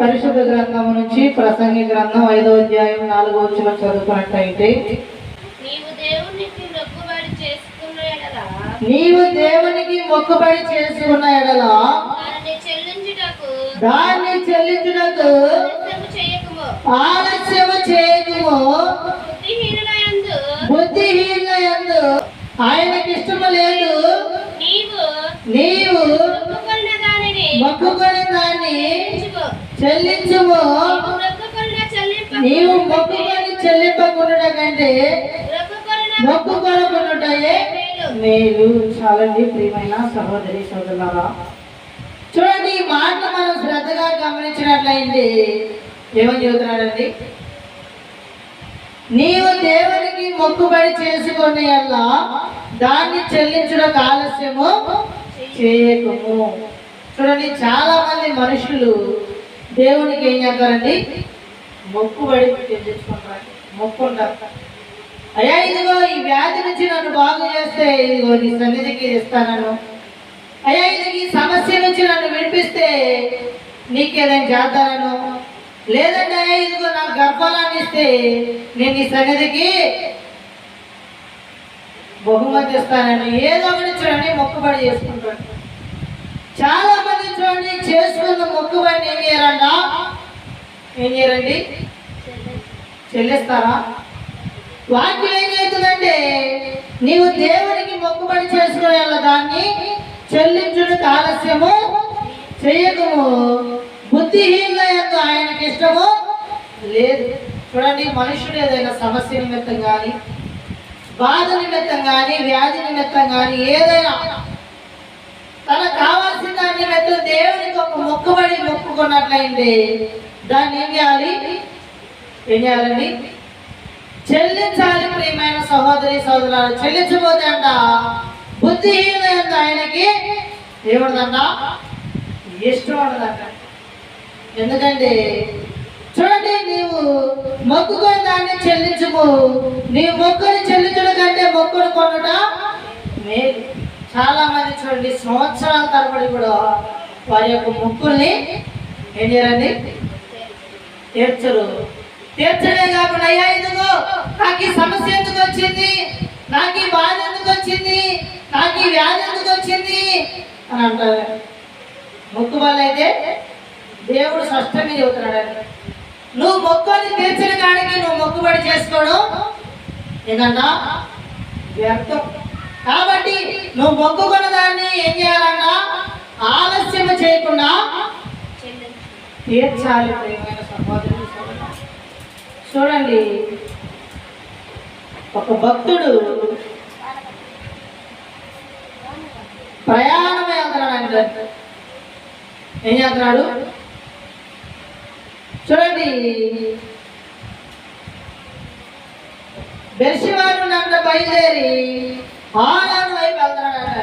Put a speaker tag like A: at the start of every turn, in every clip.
A: పరిశుద్ధ గ్రంథం నుంచి ప్రసంగి గ్రంథం ఐదో అధ్యాయం నాలుగో వచ్చిన చదువుకున్నట్టయితే
B: నీవు దేవునికి మొక్కుబడి చేసుకున్న ఎడల దానిని చెల్లించుటకు ఆలస్యము చేయకము.
A: బుద్ధిహీనయందు ఆయనకి ఇష్టము లేదు.
B: నీవు
A: మొక్కుకొని దాన్ని. చెల్లించుము
B: నీవు
A: మొక్కుకొని చెల్లింపకుండా కంటే మొక్కుకొనకుండాయే మేలు. చాలండి ప్రియమైన సహోదరి సోదరులారా. చూడండి ఈ మాట మనం శ్రద్ధగా గమనించినట్లయింది ఏమని చెబుతున్నాడండి? నీవు దేవునికి మొక్కుబడి చేసుకునే అల్లా దాన్ని చెల్లించడం ఆలస్యము చేయకము. చూడండి చాలా మంది మనుషులు దేవునికి ఏం చేస్తారండి? మొక్కుబడి తెచ్చుకుంటారు. మొక్కుంటారు. అయ్యా ఇదిగో ఈ వ్యాధి నుంచి నన్ను బాగు చేస్తే ఇదిగో నీ సన్నిధికి ఇస్తానను. అయ్యా ఇది ఈ సమస్య నుంచి నన్ను విడిపిస్తే నీకేదైనా చేస్తానను. లేదంటే అయ్యా ఇదిగో నాకు గర్భాలాన్ని ఇస్తే నేను నీ సన్నిధికి బహుమతి ఇస్తానని. ఏదో ఒకటి చూడండి మొక్కుబడి చేసుకుంటాను చాలా మంది చూడండి చేసుకున్న మొక్కుబడిని ఏం చేయాలంట ఏం చేయరండి? చెల్లిస్తారా? వాక్యం ఏం చేస్తుందంటే నీవు దేవునికి మొక్కుబడి చేసుకునే దాన్ని చెల్లించుడికి ఆలస్యము చెయ్యకము బుద్ధిహీనత ఎందు ఆయనకి ఇష్టము లేదు. చూడండి మనుషుడు ఏదైనా సమస్య నిమిత్తం కానీ బాధ నిమిత్తం కానీ వ్యాధి నిమిత్తం కానీ ఏదైనా తనకు కావాల్సిన దాన్ని నిమిత్తం దేవునికి ఒక మొక్కుబడి మొక్కుకున్నట్లయింది. దాన్ని ఏం చేయాలి? ఏం చేయాలండి? చెల్లించాలి ప్రియమైన సహోదరి సహోదరులు చెల్లించబోతే అంట బుద్ధిహీనత ఆయనకి ఏముండదంట ఇష్టం ఉండదంట. ఎందుకంటే చూడండి నీవు మొక్కుకొని దాన్ని చెల్లించుము నీవు మొక్కుని చెల్లించడం కంటే మొక్కును కొనట మేలు. చాలా మంది చూడండి సంవత్సరాల తరబడి కూడా వారి యొక్క మొక్కుల్ని ఏం చేయాలండి? తీర్చరు. తీర్చడే కాకుండా అయ్యా ఎందుకు నాకు ఈ సమస్య ఎందుకు వచ్చింది? నాకు ఈ బాధ ఎందుకు వచ్చింది? నాకు ఈ వ్యాధి ఎందుకు వచ్చింది? అని అంటారు. మొక్కు వాళ్ళైతే దేవుడు స్పష్టంగా చెబుతున్నాడు. నువ్వు మొక్కుని తీర్చిన కాడికి నువ్వు మొక్కుబడి చేసుకోవడం ఏంటంట? వ్యర్థం. కాబట్టి నువ్వు మొక్కుకున్న దాన్ని ఏం చేయాలన్నా ఆలస్యం చేయకుండా తీర్చాలి చూడండి ఒక భక్తుడు ప్రయాణమే అంటున్నాడు ఆయన ఏం చేస్తున్నాడు? చూడండి బెర్షివారు నన్ను బయలుదేరి ఆలను వైపు వెళ్తున్నాడు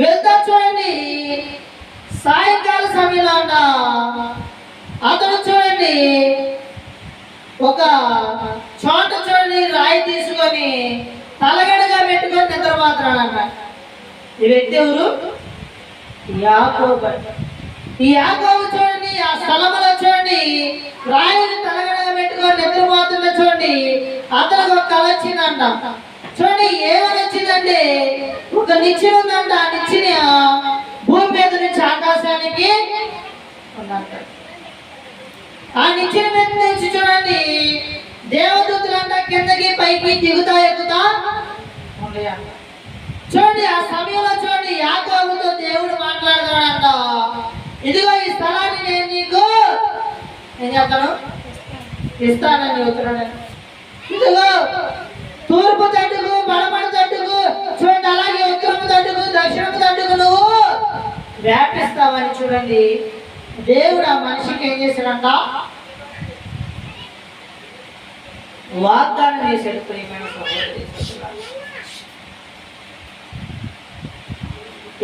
A: వెళ్తా చూడండి. సాయంకాల సమయంలో అంట అతడు చూడండి. ఒక చోట చూడండి రాయి తీసుకొని తలగడగా పెట్టుకొని నిద్రపోతున్నాడంట ఈ వ్యక్తి ఎవరు? యాకోబు. ఈ యాకోబు చూడండి ఆ స్థలంలో చూడండి. రాయిని తలగడగా పెట్టుకొని నిద్రపోతున్న చూడండి. అతనికి ఒక కళ వచ్చిందంట చూడండి ఏమని వచ్చిందంటే ఒక నిచ్చెన ఉందంట ఆ నిచ్చెన భూమి మీద నుంచి ఆకాశానికి ఉందంట. ఆ నిచ్చిన మీద నుంచి చూడండి దేవదూతలంట కిందకి పైకి దిగుతా ఎక్కుతా చూడండి ఆ సమయంలో చూడండి యాకోబుతో దేవుడు మాట్లాడుతున్నాడంట. ఇదిగో ఈ స్థలాన్ని నేను నీకు ఏం చెప్తాను ఇస్తానని చెబుతున్నాడు ఇదిగో తూర్పు తట్టుకు పడమటి తట్టుకు చూడండి అలాగే ఉత్తరపు తట్టుకు దక్షిణపు తట్టుకు నువ్వు వ్యాపిస్తావని చూడండి. దేవుడు ఆ మనిషికి ఏం చేశాడంట? వాగ్దానం చేశాడు ప్రియమైన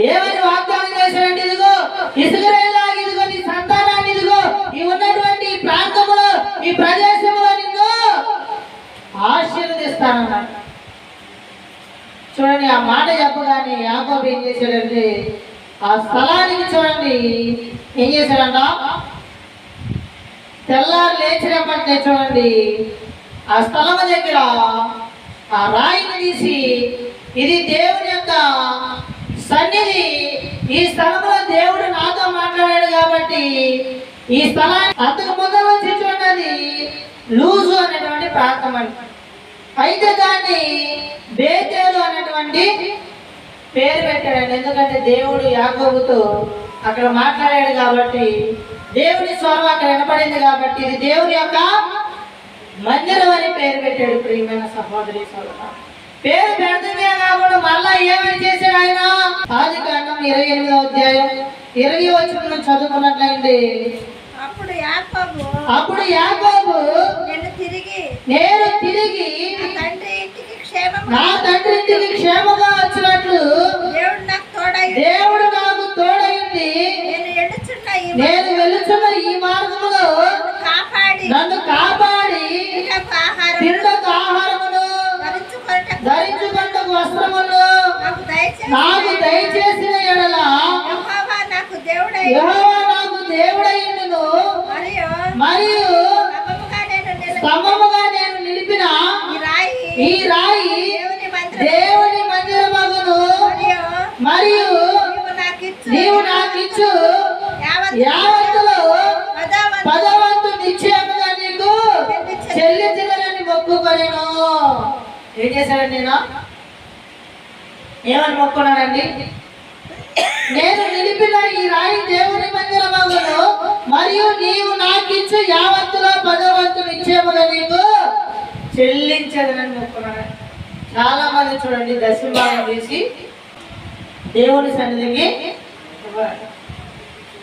A: ఏమని వాగ్దానం చేశాడంటే ఇదిగో ఇసుకరేలా ఇదిగో నీ సంతానాన్ని ఇదిగో ఈ ఉన్నటువంటి ఈ ప్రాంతంలో ఈ ప్రదేశంలో నిన్ను ఆశీర్వదిస్తానన్నాడు చూడండి ఆ మాట చెప్పగానే యాకోబు ఏం చేశాడంటే ఆ స్థలానికి చూడండి ఏం చేశాడంట? తెల్లారు లేచినప్పటికే చూడండి ఆ స్థలం దగ్గర ఆ రాయిని తీసి ఇది దేవుని యొక్క సన్నిధి ఈ స్థలంలో దేవుడు నాతో మాట్లాడాడు కాబట్టి ఈ స్థలాన్ని అంతకు ముందు వచ్చి చూడండి లూజు అనేటువంటి ప్రాంతం అండి. అయితే దాన్ని బేతేలు అనేటువంటి పేరు పెట్టాడు ఎందుకంటే దేవుడు యాకోబుతో అక్కడ మాట్లాడాడు కాబట్టి దేవుని స్వరం అక్కడ వినపడింది కాబట్టి ఇది దేవుని యొక్క మందిరం అని పేరు పెట్టాడు ప్రియమైన సహోదరి సోదరు పేరు పెడుతుందే కాకుండా మళ్ళా ఏమని చేశాడు ఆయన? ఆది కాండం ఇరవై ఎనిమిదో అధ్యాయం. ఇరవై వచ్చిన చదువుకున్నట్లయింది
C: అప్పుడు యాకోబు నిన్ను తిరిగి
A: నేను తిరిగి
C: నా తండ్రి ఇంటికి
A: నా తండ్రి ఇంటికి క్షేమంగా వచ్చినట్లు
C: దేవుడు నాకు తోడై
A: దేవుడు నాకు తోడైంది
C: నేను ఎడుచున్న ఈ
A: నేను మార్గములో
C: కాపాడి
A: నన్ను కాపాడి తిరుడకు ఆహారమును ధరించుకుంటకు
C: దయచేసి
A: నాకు దయచేసిన ఎడల
C: యెహోవా నాకు దేవుడై
A: యెహోవా నాకు దేవుడైండును
C: మరియు
A: స్తంభముగా నేను నిలిపిన
C: ఈ రాయి
A: ఈ రాయి
C: దేవుని మందిరం
A: దేవుని మందిరమగును.
C: మరియు
A: మరియు
C: నీవు నాకు ఇచ్చు
A: నీవు నాకు ఇచ్చు
C: యావత్తు
A: యావత్తులో
C: పదవంతు
A: నిశ్చయముగా నీకు చెల్లించగలని మొక్కుకొనేను. ఏం చేశాడండి నేను? ఏమని మొక్కున్నాడండి నేను నిలిపిన ఈ రాయి దేవుని మందిరమగును మరియు నీవు నాకిచ్చు యావత్తులో పదవంతు నిశ్చయముగా నీకు చెల్లించదనని అనుకున్నాను చాలా మంది చూడండి దశభాగం చేసి దేవుని సన్నిధికి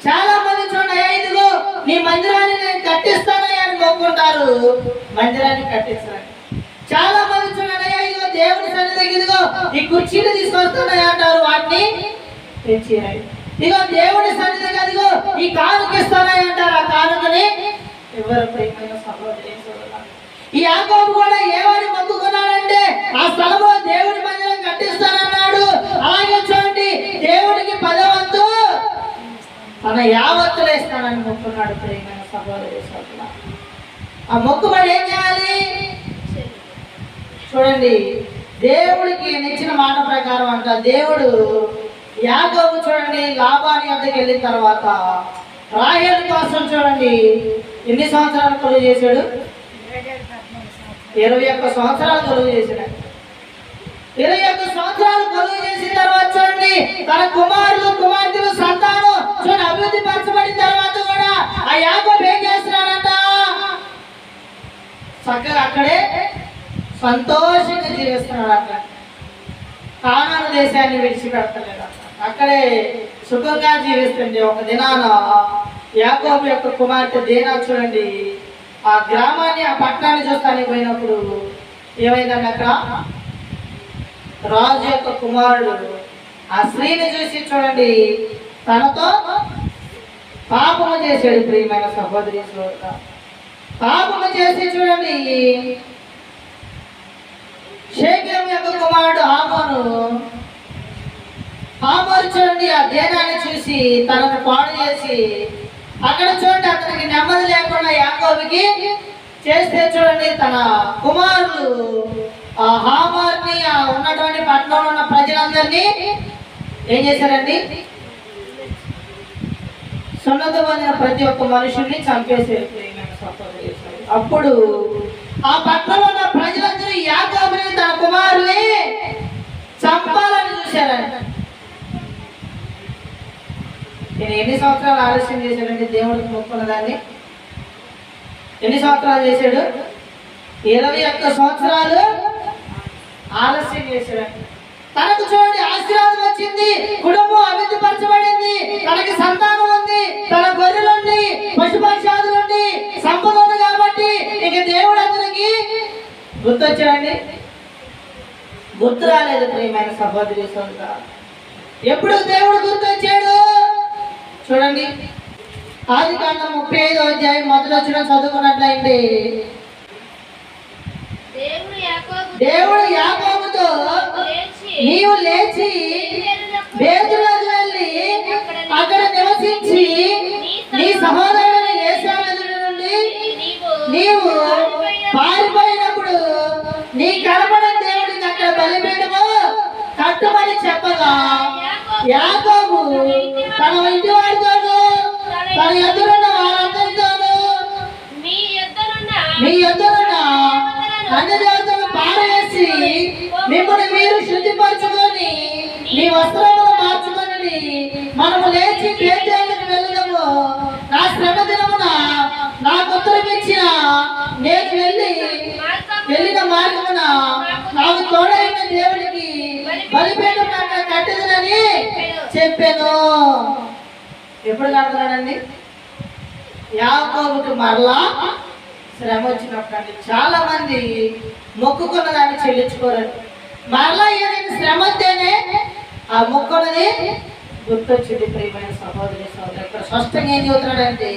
A: చాలా మంది చూడండి ఇదిగో నీ మందిరాన్ని నేను కట్టిస్తానయ్యా అని మొక్కుంటారు మందిరాన్ని కట్టిస్తాను చాలా మంది చూడండి ఇదిగో దేవుని సన్నిధికి ఇదిగో ఈ కుర్చీలు తీసుకొస్తున్నాయి అంటారు. వాటిని తెచ్చిరాయి. ఇగో దేవుడి సన్నిధి కదిగో ఈ కానుక ఇస్తానని అంటారు. ఆ కానుకని ఎవరు ఈ యాకోబు కూడా ఏమని మొక్కుకున్నాడంటే ఆ స్థలంలో దేవుడి మందిరం కట్టిస్తానన్నాడు. అలాగే చూడండి దేవుడికి పదవంతు తన యావత్తులు ఇస్తానని మొక్కున్నాడు ప్రేమైన సహోదరి ఆ మొక్కుబడి ఏం చేయాలి? చూడండి దేవుడికి నిచ్చిన మాట ప్రకారం అంట దేవుడు యాకోబు చూడండి లాభాన్ని వద్దకు వెళ్ళిన తర్వాత రాహేలు కోసం చూడండి ఎన్ని సంవత్సరాలు కొలువు చేశాడు? ఇరవై ఒక్క సంవత్సరాలు కొలువు చేశాడు. ఇరవై ఒక్క సంవత్సరాలు కొలువు చేసిన తర్వాత చూడండి తన కుమారులు కుమార్తెలు సంతానం చూడండి అభివృద్ధి పరచబడిన తర్వాత కూడా ఆ యాకోబు ఏం చేస్తున్నాడంట? చక్కగా అక్కడే సంతోషంగా జీవిస్తున్నాడు అక్కడ కానాను దేశాన్ని విడిచిపెడతలేదు అక్కడ. అక్కడే సుఖంగా జీవిస్తుంది ఒక దినాన. యాకోబు యొక్క కుమార్తె దేనా చూడండి. ఆ గ్రామాన్ని ఆ పట్టణాన్ని చూస్తానికి పోయినప్పుడు ఏమైందండి అక్కడ? రాజు యొక్క కుమారుడు ఆ స్త్రీని చూసి చూడండి. తనతో పాపము చేశాడు ప్రియమైన సహోదరి పాపము చేసి చూడండి. షేకేం యొక్క కుమారుడు ఆమోను ఆమోను చూడండి ఆ దేనాన్ని చూసి తనను పాడు చేసి అక్కడ చూడండి అతనికి నెమ్మది లేకుండా యాకోబికి చేస్తే చూడండి తన కుమారులు ఆ హామార్ని ఆ ఉన్నటువంటి పట్టణంలో ఉన్న ప్రజలందరినీ ఏం చేశారండి? సున్నత పొందిన ప్రతి ఒక్క మనుషుల్ని చంపేసే అప్పుడు ఆ పట్టణంలో ఉన్న ప్రజలందరూ యాకోబుని తన కుమారుని చంపాలని చూశారంట నేను ఎన్ని సంవత్సరాలు ఆలస్యం చేశాడండి దేవుడికి మొక్కున్న దాన్ని ఎన్ని సంవత్సరాలు చేశాడు? ఇరవై ఒక్క సంవత్సరాలు ఆలస్యం చేశాడండి తనకు చూడండి ఆశీర్వాదం వచ్చింది కుటుంబం అభివృద్ధి పరచబడింది తనకి సంతానం ఉంది తన గొర్రెలు ఉంది పశుపక్షాదులు సంపద ఉంది కాబట్టి ఇక దేవుడు అతనికి గుర్తొచ్చాడండి. గుర్తు రాలేదు ప్రియమైన సహోదరి సొంత ఎప్పుడు దేవుడు గుర్తొచ్చాడు? చూడండి. ఆది కాండం ముప్పై ఐదు అధ్యాయం మొదలు వచ్చిన చదువుకున్నట్లయింది.
B: దేవుడు
A: యాకోబుతో నీవు లేచి వెళ్ళి అక్కడ నివసించి నీ సహోదరుని నుండి నీవు పారిపోయినప్పుడు నీ కనపడ దేవుడిని అక్కడ బలిపేటమో కట్టుమని చెప్పగా యాకోబు తన ఇంటి చెప్పాను. ఎప్పుడు కడుతున్నాడండి యాకోబుకి మరలా శ్రమ వచ్చినప్పుడు అండి. చాలా మంది మొక్కుకున్న దాన్ని చెల్లించుకోరండి. మరలా ఏదైనా శ్రమ వస్తేనే ఆ మొక్కున్నది గుర్తొచ్చింది ప్రియమైన సహోదరి సహోదరు ఇక్కడ స్పష్టంగా ఏం చెబుతున్నాడంటే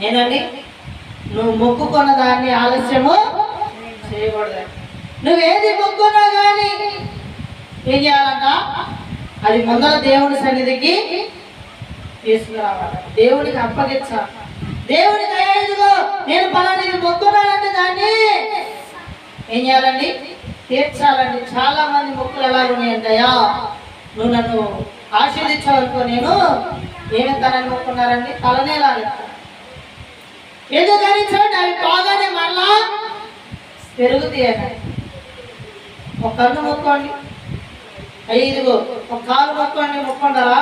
A: నేనండి నువ్వు మొక్కుకున్న దాన్ని ఆలస్యము చేయకూడదు నువ్వేది మొక్కున్నా కానీ ఏం చేయాలంట? అది ముందర దేవుని సన్నిధికి తీసుకురావాలి. దేవునికి అప్పగించాలి దేవునికి అయ్యేదిగో నేను పలానికి మొక్కున్నానంటే దాన్ని ఏం చేయాలండి? తీర్చాలండి. చాలా మంది మొక్కులు ఎలా ఉన్నాయంటయ్యా? నువ్వు నన్ను ఆశీర్దించావనుకో నేను ఏమిస్తానని మొక్కున్నారండి తలనే ఏదో ఎందుకని చూడండి అవి బాగానే మళ్ళా పెరుగుతాయి ఒక కన్ను మొక్కోండి. ఐదుగో ఒక కాలు మొక్కండి మొక్కుంటారా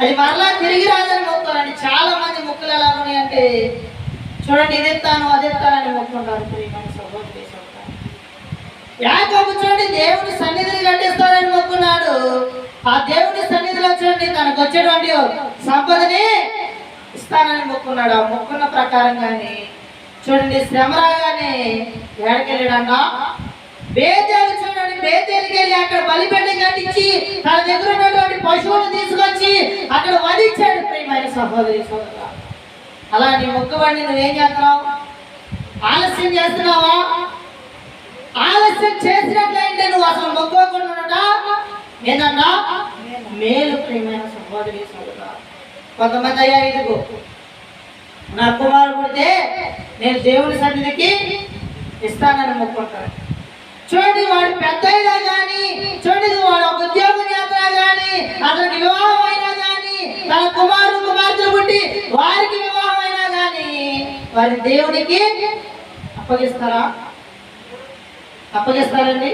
A: అది మరలా తిరిగి రాదని మొక్కుతారండి చాలా మంది మొక్కులు ఎలా ఉన్నాయంటే చూడండి ఇది ఎత్తాను అది ఎత్తానని మొక్కుంటారు. యాకబు చూడండి దేవుని సన్నిధిని కట్టిస్తానని మొక్కున్నాడు. ఆ దేవుని సన్నిధిలో చూడండి తనకు వచ్చేటువంటి సంపదని ఇస్తానని మొక్కున్నాడు. ఆ మొక్కున్న ప్రకారంగానే చూడండి శ్రమ రాగానే ఏడకెళ్ళాడన్న బేతేలు చూడండి బేతేలుకి వెళ్ళి అక్కడ బలిపెట్ట కట్టించి తన దగ్గర ఉన్నటువంటి పశువులు తీసుకొచ్చి అక్కడ వధించాడు. ప్రియమైన సహోదరి సహోదరు అలా నీ మొక్కుబడిని నువ్వేం చేస్తున్నావు? ఆలస్యం చేస్తున్నావా? ఆలస్యం చేసినట్లయితే నువ్వు అసలు మొక్కకుండా ఏంటన్నా మేలు ప్రియమైన సహోదరి సహోదరు కొంతమంది అయ్యా ఇదిగో నా కుమారుడు పుడితే నేను దేవుని సన్నిధికి ఇస్తానని మొక్కుంటాను చూడండి వాడు పెద్ద అయినా కానీ చూడండి వాడు ఒక ఉద్యోగం చేస్తున్నా కానీ అతనికి వివాహం అయినా కానీ తన కుమారుడు కుమార్తెలు పుట్టి వారికి వివాహం అయినా కానీ వారి దేవునికి అప్పగిస్తారా? అప్పగిస్తారండి?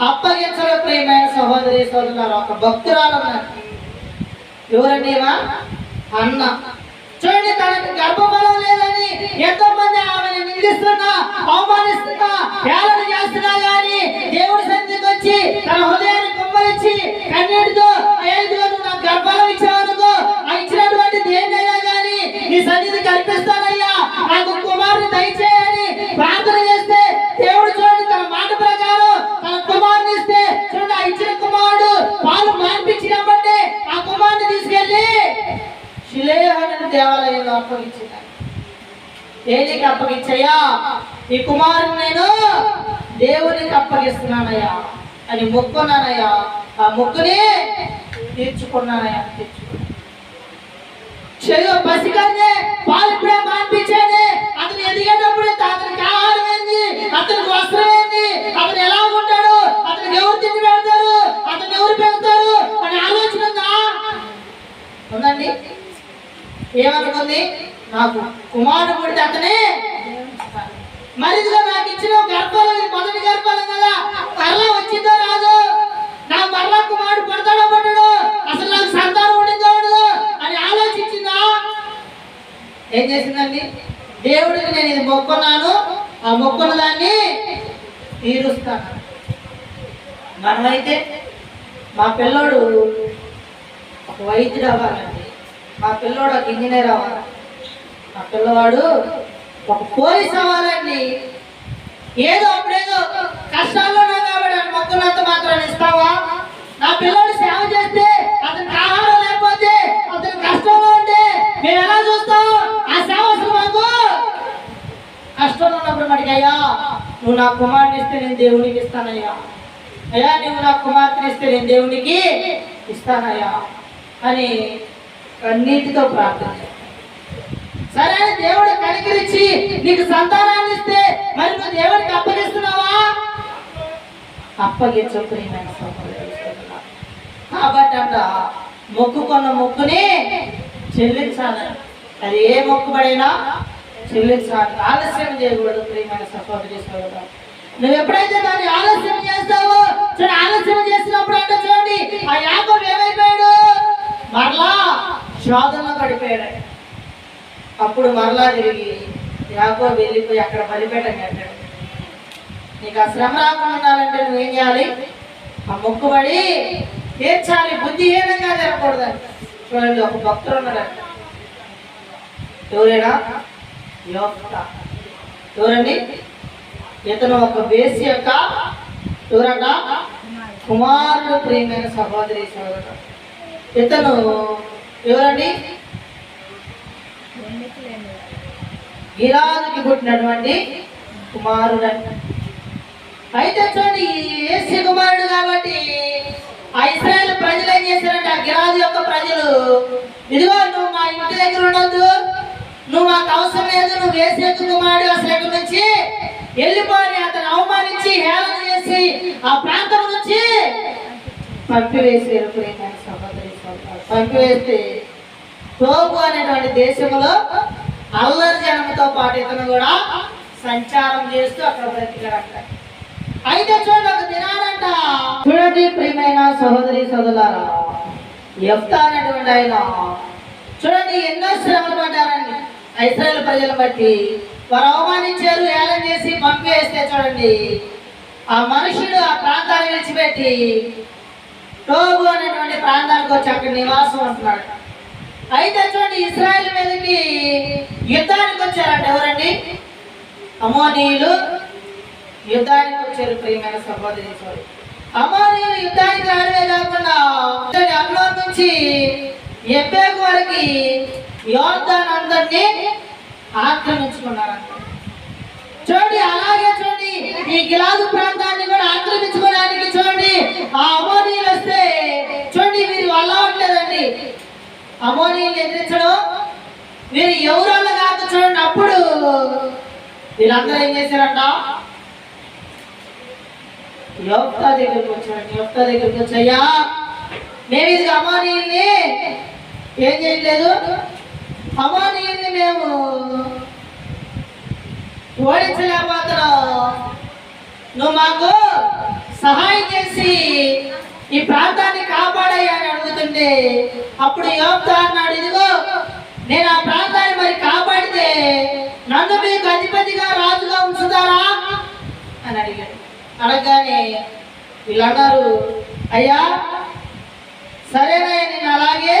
A: అప్పగించడం ప్రియమైన సహోదరి సోదరు ఒక భక్తురాలు ఉన్నారు. ఎవరండి అన్న. చూడండి తనకు గర్భఫలం లేదని ఎంతో మంది ఆమెను నిందిస్తున్నా అవమానిస్తున్నా హేళన చేస్తున్నా గాని దేవుడి సన్నిధికి వచ్చి తన హృదయాన్ని కుమ్మరించి కన్నీటితో ఏడుగా నువ్వు నాకు గర్భఫలం ఇచ్చావనుకో దేనికి అప్పగించయ్యా ఈ కుమారుని నేను దేవునికి అప్పగిస్తున్నానయ్యా అని మొక్కున్నానయ్యా. ఆ మొక్కుని తీర్చుకున్నానయ్యా తీర్చుకున్నాను. చెయ్యో పసికన్నే పాలు ఇప్పుడే మాన్పించేది అతను ఎదిగేటప్పుడు అతనికి ఆహారం ఏంది? అతనికి వస్త్రం ఏంది? అతను ఎలా ఉంటాడు? అతనికి ఎవరు తిండి పెడతారు? అతను ఎవరు పెడతారు? అని ఆలోచన ఉందా? ఉందండి? ఏమనుకుంది? నాకు కుమారుడు పుడితే అతనే మరి నాకు ఇచ్చిన గర్భాలు మొదటి గర్భాలం కదా. మరలా వచ్చిందో రాదు? నా మరలా కుమారుడు పడతాడో పడ్డాడు అసలు నాకు సంతానం ఉండిందో అని ఆలోచించిందా? ఏం చేసిందండి? దేవుడికి నేను ఇది మొక్కున్నాను. ఆ మొక్కున్న దాన్ని తీరుస్తాను. మనమైతే మా పిల్లోడు ఒక వైద్యుడు అవ్వాలండి. మా పిల్లోడు ఒక ఇంజనీర్ అవ్వాలి. మా పిల్లవాడు ఒక పోలీస్ అవ్వాలండి ఏదో అప్పుడేదో కష్టాల్లో ఉన్నా కాబట్టి మొక్కలంత మాత్రం ఇస్తావా? నా పిల్లోడు సేవ చేస్తే అతనికి ఆహారం లేకపోతే అతని కష్టంలో ఉంటే మేము ఎలా చూస్తాం ఆ సేవ అసలు మాకు కష్టంలో ఉన్నప్పుడు మటుకు అయ్యా నువ్వు నా కుమారుని ఇస్తే నేను దేవునికి ఇస్తానయ్యా. అయ్యా నువ్వు నా కుమార్తెని ఇస్తే నేను దేవునికి ఇస్తానయ్యా. అని కన్నీటితో ప్రార్థన సరే దేవుడు కనికరించి నీకు సంతానాన్ని ఇస్తే మరి నువ్వు దేవుడికి అప్పగిస్తున్నావా? అప్పగించు ప్రియమైన కాబట్టి ఏంటంట మొక్కుకున్న మొక్కుని చెల్లించాలి. అది ఏ మొక్కుబడైనా చెల్లించాలి. ఆలస్యం చేయకూడదు ప్రియమైన సపోర్ట్ చేసుకోవడం నువ్వు ఎప్పుడైతే దాన్ని ఆలస్యం చేస్తావో చూడండి ఆలస్యం చేసినప్పుడు అంటే చూడండి ఆ యాపం ఏమైపోయాడు? మరలా శోధనలో పడిపోయాడు. అప్పుడు మరలా తిరిగి యాగో వెళ్ళిపోయి అక్కడ బలిపేటం కట్టాడు. నీకు ఆ శ్రమ రాకుండా ఉండాలంటే నువ్వేం చేయాలి? ఆ మొక్కుబడి తీర్చాలి. బుద్ధిహీనంగా జరగకూడదని చూడండి ఒక భక్తుడు ఉన్నాడు. ఎవరైనా? యోక్త. ఎవరండి? ఇతను ఒక బేసి యొక్క ఎవరన్నా కుమారుడు ప్రియమైన సహోదరి సహోదరు ఇతను ఎవరండి? గిరాజుకి పుట్టినటువంటి కుమారుడు అయితే చూడండి ఈ కుమారుడు కాబట్టి ఆ ప్రజలు ఏం చేశారంటే ఆ గిరాజు యొక్క ప్రజలు ఇదిగో నువ్వు మా ఇంటి దగ్గర ఉండొద్దు నువ్వు మాకు అవసరం లేదు నువ్వు వేసే కుమారుడు అసలు ఎక్కడి నుంచి? వెళ్ళిపోని అతను అవమానించి హేళన చేసి ఆ ప్రాంతం నుంచి పంపివేసారు ప్రియమైన సహోదరి పంపివేస్తే అనేటువంటి దేశంలో అల్లరి జనంతో పాటు ఇతను కూడా సంచారం చేస్తూ అక్కడ బ్రతికాడంట అయితే చూడండి ఒక దినానంట చూడండి ప్రియమైన సహోదరి సోదరులారా. ఎఫ్తా అనేటువంటి ఆయన. చూడండి ఎన్నో శ్రమలు పడ్డారండి. ఇస్రాయల్ ప్రజలు బట్టి. వారు అవమానించారు ఏలం చేసి పంపేస్తే చూడండి. ఆ మనుషుడు ఆ ప్రాంతాన్ని విడిచిపెట్టి టోబు అనేటువంటి ప్రాంతానికి వచ్చి అక్కడ నివాసం ఉంటున్నాడు అయితే చూడండి ఇస్రాయల్ మీదకి యుద్ధానికి వచ్చారంట ఎవరండి? అమోనీయులు. యుద్ధానికి వచ్చారు ప్రియమైన సహోదరి అమోనీయులు యుద్ధానికి రావడమే కాకుండా చూడండి నుంచి ఎబ్బేకు వరకు యోర్దాన్ అందరినీ ఆక్రమించుకున్నారంట. చూడండి అలాగే చూడండి ఈ గిలాదు ప్రాంతాన్ని కూడా ఆక్రమించుకోవడానికి చూడండి ఆ అమోనీయులు వస్తే చూడండి వీరి వల్ల ఉండలేదండి అమోనీయులు ఎదిరించడం వీరు ఎవరోళ్ళు కాదు చూడండి అప్పుడు వీళ్ళందరూ ఏం చేశారంట? యోక్తా దగ్గరికి వచ్చాడు యోక్తా దగ్గరికి వచ్చాయా మేము ఇది అమోనీయుల్ని ఏం చేయలేదు అమోనీయుల్ని మేము ఓడించలేకపోతున్నావు నువ్వు మాకు సహాయం చేసి ఈ ప్రాంతాన్ని కాపాడయ్యా అని అడుగుతుంటే అప్పుడు యోక్తా అన్నాడు ఇదిగో నేను ఆ ప్రాంతాన్ని మరి కాపాడితే నన్ను మీకు అధిపతిగా రాజుగా ఉంచుతారా? అని అడిగాడు. అడగగానే వీళ్ళు అన్నారు అయ్యా సరేనయ్యా నేను అలాగే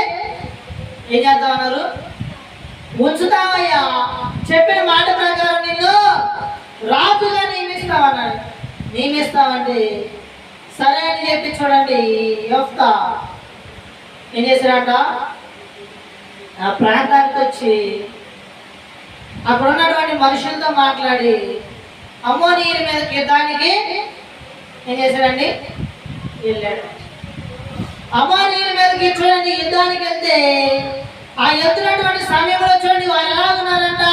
A: ఏం చేద్దామన్నారు ఉంచుతావయ్యా చెప్పిన మాట ప్రకారం నిన్ను రాజుగా నియమిస్తామన్నాడు నియమిస్తామంటే సరే అని చెప్పి చూడండి యోక్త ఏం చేశారంట? ఆ ప్రాంతానికి వచ్చి అక్కడ ఉన్నటువంటి మనుషులతో మాట్లాడి అమ్మోనీయుల మీద యుద్ధానికి ఏం చేశాడండి? వెళ్ళాడు. అమ్మోనీయుల మీదకి చూడండి యుద్ధానికి వెళ్తే ఆ ఎత్తునటువంటి సమయంలో చూడండి వాళ్ళు ఎలా ఉన్నారంట?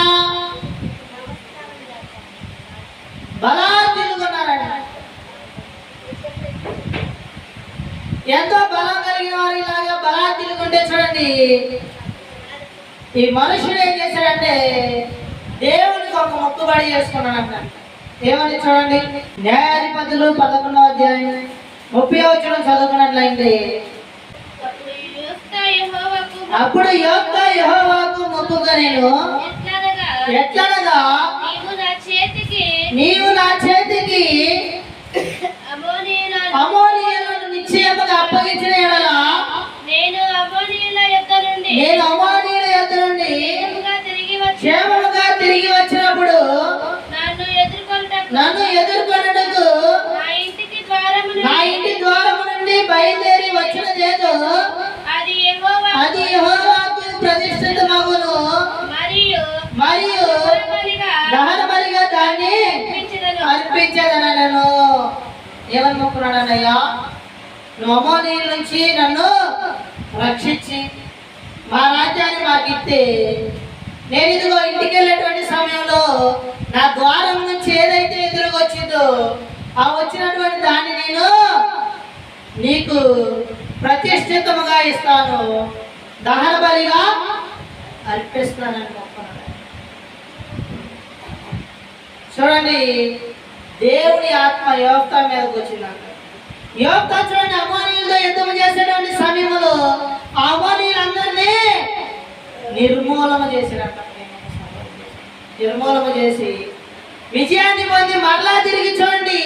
A: బలా ఉన్నారంట ఎంతో బలం కలిగిన వారు ఇలాగా బలాత్యులుగా ఉంటే చూడండి. ఈ మనుషుడు ఏం చేశాడంటే దేవునికి ఒక మొక్కుబడి చేసుకున్నాడంట ఏమని చూడండి? న్యాయాధిపతులు పదకొండవ అధ్యాయం ముప్పై వచ్చిన చదువుకున్నట్లయితే
B: అప్పుడు
A: యొక్క యెహోవాకు మొక్కుగా నేను
B: ఎట్లనగా? నీవు నా చేతికి
A: నీవు నిశ్చయముగా అప్పగించిన ఎడల
B: నేను అమోనీయుల యొద్ద నుండి
A: నేను అమోనీయుల యొద్ద నుండి
B: క్షేమముగా తిరిగి
A: వచ్చినప్పుడు
B: నన్ను ఎదుర్కొనుటకు
A: నన్ను ఎదుర్కొనుటకు
B: నా ఇంటికి ద్వారము
A: నా ఇంటి ద్వారము నుండి బయలుదేరి వచ్చిన చేతు
B: అది యెహోవా
A: అది యెహోవాకు ప్రతిష్ఠితమగును.
B: మరియు
A: మరియు
B: బలిగా
A: దహన బలిగా దాన్ని
B: అర్పించెదను.
A: అర్పించదనను ఏమని మొక్కున్నాడనయ్యా నువ్వు నుంచి నన్ను రక్షించి మా రాజ్యాన్ని మాకు ఇస్తే నేను ఇదిగో ఇంటికి వెళ్ళేటువంటి సమయంలో నా ద్వారం నుంచి ఏదైతే ఎదురుగా వచ్చిందో ఆ వచ్చినటువంటి దాన్ని నేను నీకు ప్రతిష్ఠితముగా ఇస్తాను. దహన బలిగా అర్పిస్తానని చూడండి దేవుని ఆత్మ యోక్త మీదకి వచ్చిందంట. యోక్త చూడండి అమోనీయులతో యుద్ధం చేసేటువంటి సమయంలో అమానీయులందరినీ నిర్మూలన చేసినట్ట నిర్మూలన చేసి విజయాన్ని పొంది మరలా తిరిగి చూడండి.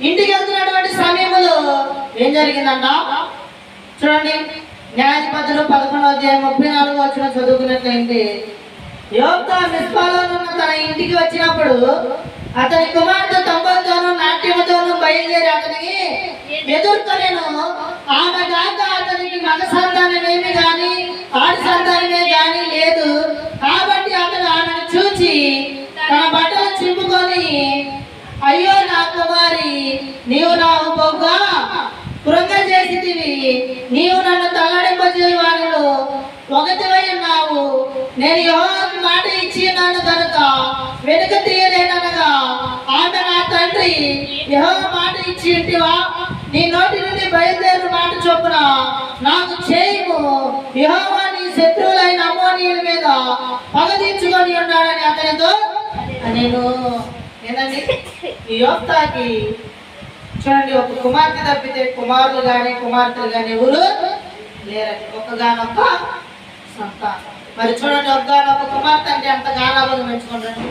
A: ఇంటికి వెళ్తున్నటువంటి సమయంలో ఏం జరిగిందంట? చూడండి. న్యాయాధిపతులు పదకొండవ అధ్యాయం ముప్పై నాలుగు వచ్చిన చదువుకున్నట్లయితే యోక్త మిస్పాలో ఉన్న తన ఇంటికి వచ్చినప్పుడు అతని కుమార్తె తొంభైతోనూ నాట్యముతోనూ బయలుదేరి అతనికి ఎదుర్కొనేను. ఆమె కాక అతనికి మగ సంతానమేమి గాని ఆడి సంతానమే గాని లేదు. కాబట్టి అతను ఆమెను చూచి తన బట్టలు చింపుకొని అయ్యో నా కుమారి నీవు నా బొగ్గా కృంగ చేసితివి నీవు నన్ను తల్లడింపజేయ వారిలో ఒకటివై ఉన్నావు నేను యెహోవాకు మాట ఇచ్చినాను కనుక వెనుక తీయలేననగా ఆమె నా తండ్రి యహో మాట ఇచ్చి ఇంటివా నీ నోటి నుండి బయలుదేరు మాట చొప్పున నాకు చేయము. యెహోవా నీ శత్రువులైన అమ్మోనీయుల మీద పగ తీర్చుకొని ఉన్నాడని అతనితో నేను ఏంటండి ఈ యోక్తాకి చూడండి ఒక కుమార్తె తప్పితే కుమారులు కానీ కుమార్తెలు కానీ ఎవరు లేరండి. ఒక్కగానొక్క మరి చూడండి ఒక్కగానొక్క కుమార్తె అంటే ఎంత గారాబం పెంచుకుంటారండి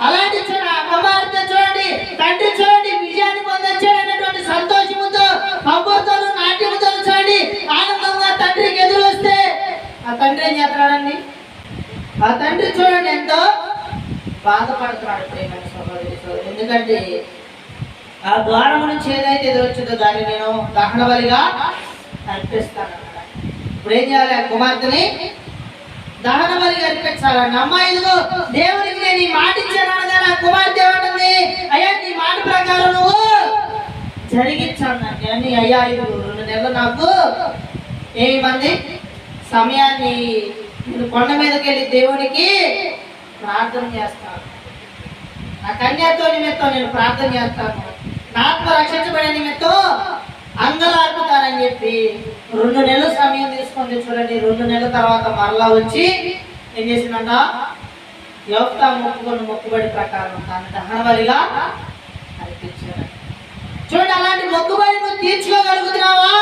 A: అలాంటి చూడండి ఆ కుమార్తె చూడండి తండ్రి చూడండి విజయాన్ని పొందొచ్చాడనేటువంటి సంతోషముతో పంపుతో నాట్యముతో చూడండి ఆనందంగా తండ్రికి ఎదురు వస్తే ఆ తండ్రి ఏం చేస్తున్నాడండి? ఆ తండ్రి చూడండి ఎంతో బాధపడుతున్నాడు ప్రేమ ఎందుకంటే ఆ ద్వారం నుంచి ఏదైతే ఎదురొచ్చిందో దాన్ని నేను దహన బలిగా అర్పిస్తాను. ఇప్పుడు ఏం చేయాలి ఆ కుమార్తెని? దహన బలిగా అర్పించాలన్న అమ్మ ఇదిగో దేవునికి నేను ఈ మాట ఇచ్చాను అనగా నా కుమార్తె ఏమంటుంది? అయ్యా నీ మాట ప్రకారం నువ్వు జరిగించాను అని అయ్యా ఇది రెండు నెలలు నాకు ఏమంది మంది సమయాన్ని నేను కొండ మీదకి వెళ్ళి దేవునికి ప్రార్థన చేస్తాను. నా కన్యాతో నిమిత్తం నేను ప్రార్థన చేస్తాను. నా ఆత్మ రక్షించబడే నిమిత్తం అంగలార్పుతానని చెప్పి రెండు నెలల సమయం తీసుకుంది చూడండి. రెండు నెలల తర్వాత మరలా వచ్చి ఏం చేసిందంట? యోక్త మొక్కుకొని మొక్కుబడి ప్రకారం తన దహనవలిగా అనిపించాడు చూడండి అలాంటి మొక్కుబడి నువ్వు తీర్చుకోగలుగుతున్నావా?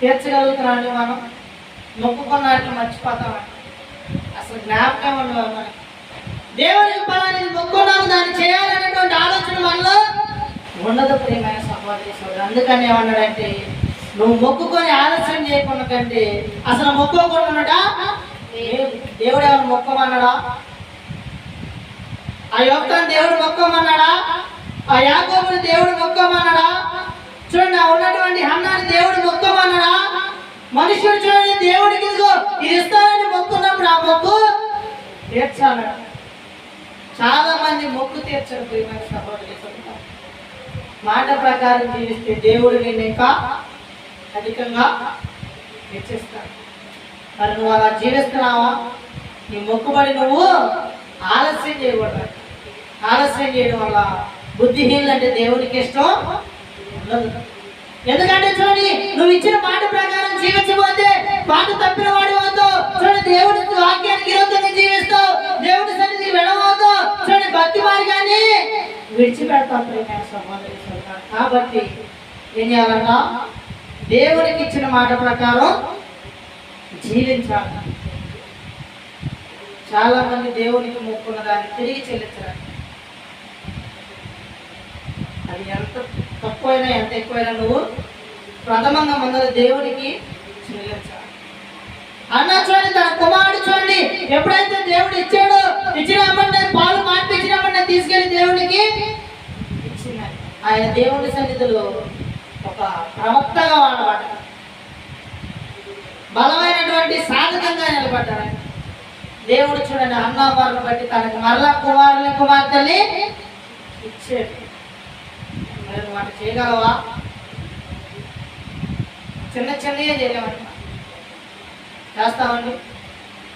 A: తీర్చగలుగుతున్నాండి మనం. మొక్కుకున్నట్లు మర్చిపోతామండి అసలు జ్ఞాపకం ఉండవు మనకి. దేవునికి పలాని మొక్కున్నాము దాన్ని చేయాలనేటువంటి ఆలోచన మనలో ఉండదు ప్రియమైన సహోదరి అందుకని ఏమన్నాడంటే నువ్వు మొక్కుకొని ఆలస్యం చేయకుండా కంటే అసలు మొక్కోకుండా. దేవుడు ఏమైనా మొక్కమన్నాడా? ఆ యొక్కని దేవుడు మొక్కమన్నాడా? ఆ యాకోబుని దేవుడు మొక్కమన్నాడా? చూడండి ఆ ఉన్నటువంటి హన్నాని దేవుడు మొక్కమన్నాడా? మనుషుడు చూడండి దేవుడికి ఇదిగో ఇది ఇస్తానని మొక్కున్నప్పుడు ఆ మొక్కు తీర్చాలన్నాడు చాలా మంది మొక్కు సోదరులారా. మాట ప్రకారం జీవిస్తే దేవుడు నిన్ను ఇంకా అధికంగా హెచ్చిస్తాడు మరి నువ్వు అలా జీవిస్తున్నావా? నీ మొక్కుబడి నువ్వు ఆలస్యం చేయకూడదు. ఆలస్యం చేయడం వల్ల బుద్ధిహీనులు అంటే దేవునికి ఇష్టం ఉండదు. ఎందుకంటే చూడండి నువ్వు ఇచ్చిన మాట ప్రకారం జీవించబోతే మాట తప్పిన వాడు అవుతావు. చూడండి దేవుడి వాక్యానికి విరోధంగా జీవిస్తావు. దేవుడి సన్నిధి వెళ్ళవవుతావు చూడండి భక్తి మార్గాన్ని విడిచిపెడతావు కాబట్టి ఏం చేయాలన్నా దేవునికి ఇచ్చిన మాట ప్రకారం జీవించాలి. చాలా మంది దేవునికి మొక్కున్న దాన్ని తిరిగి చెల్లించరు అది ఎంత తక్కువైనా ఎంత ఎక్కువైనా నువ్వు ప్రథమంగా ముందర దేవునికి చెల్లించాలి. అన్న చూడండి తన కుమారుడు చూడండి ఎప్పుడైతే దేవుడు ఇచ్చాడో ఇచ్చినప్పుడు పాలు మార్పించినప్పుడు నేను తీసుకెళ్ళి దేవునికి ఇచ్చిన ఆయన దేవుని సన్నిధిలో ఒక ప్రవక్తగా వాడబడ్డాడు బలమైనటువంటి సాధకంగా నిలబడ్డాడు. దేవుడు చూడండి అన్నవారిని బట్టి తనకు మరలా కుమారుని కుమార్తెని ఇచ్చాడు. మరి నువ్వు చేయగలవా? చిన్న చిన్నయే చేయలేమంట చేస్తామండి.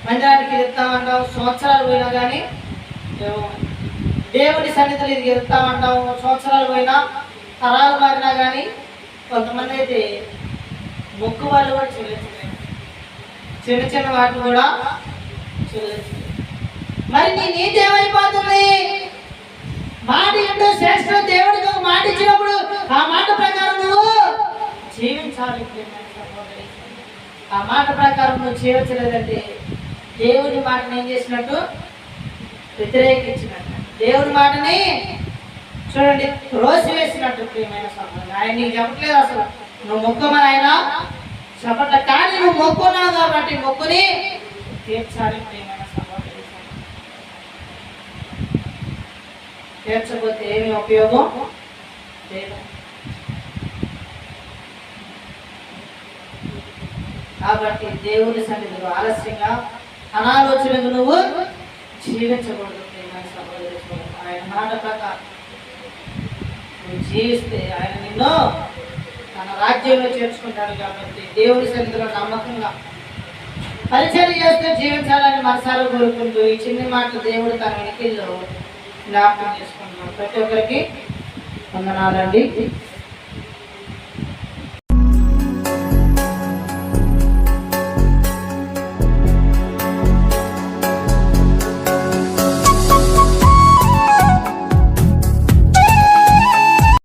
A: మందిరానికి ఇస్తామంటావు సంవత్సరాలు పోయినా కానీ దేవుడి సన్నిధిలో ఇది ఇస్తామంటావు సంవత్సరాలు పోయినా తరాలు మారినా కానీ కొంతమంది అయితే మొక్కు వాళ్ళు కూడా చెల్లించలేరు చిన్న చిన్న వాటిని కూడా చెల్లించలేరు మరి నీ నీతి ఏమైపోతుంది మాట ఏంటో శ్రేష్టం దేవుడికి ఒక మాట ఇచ్చినప్పుడు ఆ మాట ప్రకారం నువ్వు జీవించాలి ఆ మాట ప్రకారం నువ్వు జీవించలేదంటే దేవుడి మాటను ఏం చేసినట్టు వ్యతిరేకించినట్టు. దేవుడి మాటని చూడండి రోజు వేసినట్టు ప్రియమైన స్వామి ఆయన నీకు చెప్పట్లేదు అసలు. నువ్వు మొక్కమని ఆయన? చెప్పట్ల. కానీ నువ్వు మొక్కున్నావు కాబట్టి మొక్కుని తీర్చాలి ప్రియమైన సహోదరి తీర్చకపోతే ఏమి ఉపయోగం? లేదు. కాబట్టి దేవుని సన్నిధిలో ఆలస్యంగా అనాలోచనకు నువ్వు జీవించకూడదు ప్రియమైన సహోదరి ఆయన మాట ప్రకారం నువ్వు జీవిస్తే ఆయన నిన్ను తన రాజ్యంలో చేర్చుకుంటాడు కాబట్టి దేవుడి సన్నిధిలో నమ్మకంగా పరిచయం చేస్తూ జీవించాలని మనసారా కోరుకుంటూ ఈ చిన్ని మాటలు దేవుడు తన వెనుకల్లో జ్ఞాపకం చేసుకుంటున్నాడు. ప్రతి ఒక్కరికి వందనాలండి.